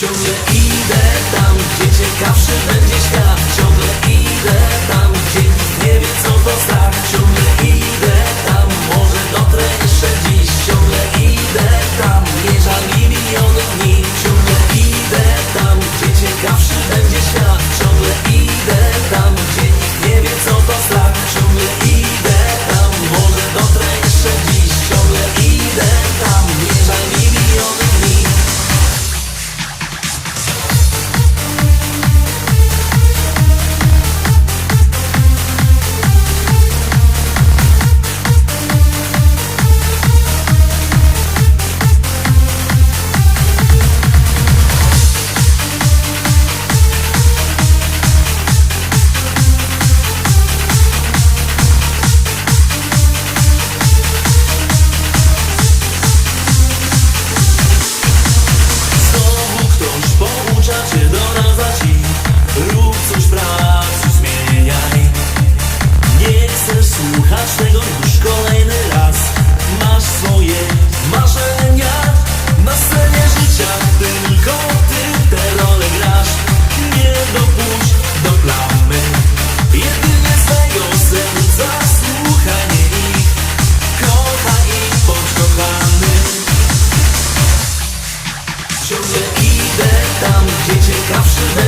Ciągle idę tam, gdzie ciekawszy będzie świat. Ciągle idę. już kolejny raz Masz swoje marzenia. Na scenie życia tylko ty te role grasz. Nie dopuść do plamy. Jedynie swego serca słuchaj ich. Kocha ich, bądź kochany Ciągle idę tam, gdzie ciekawszy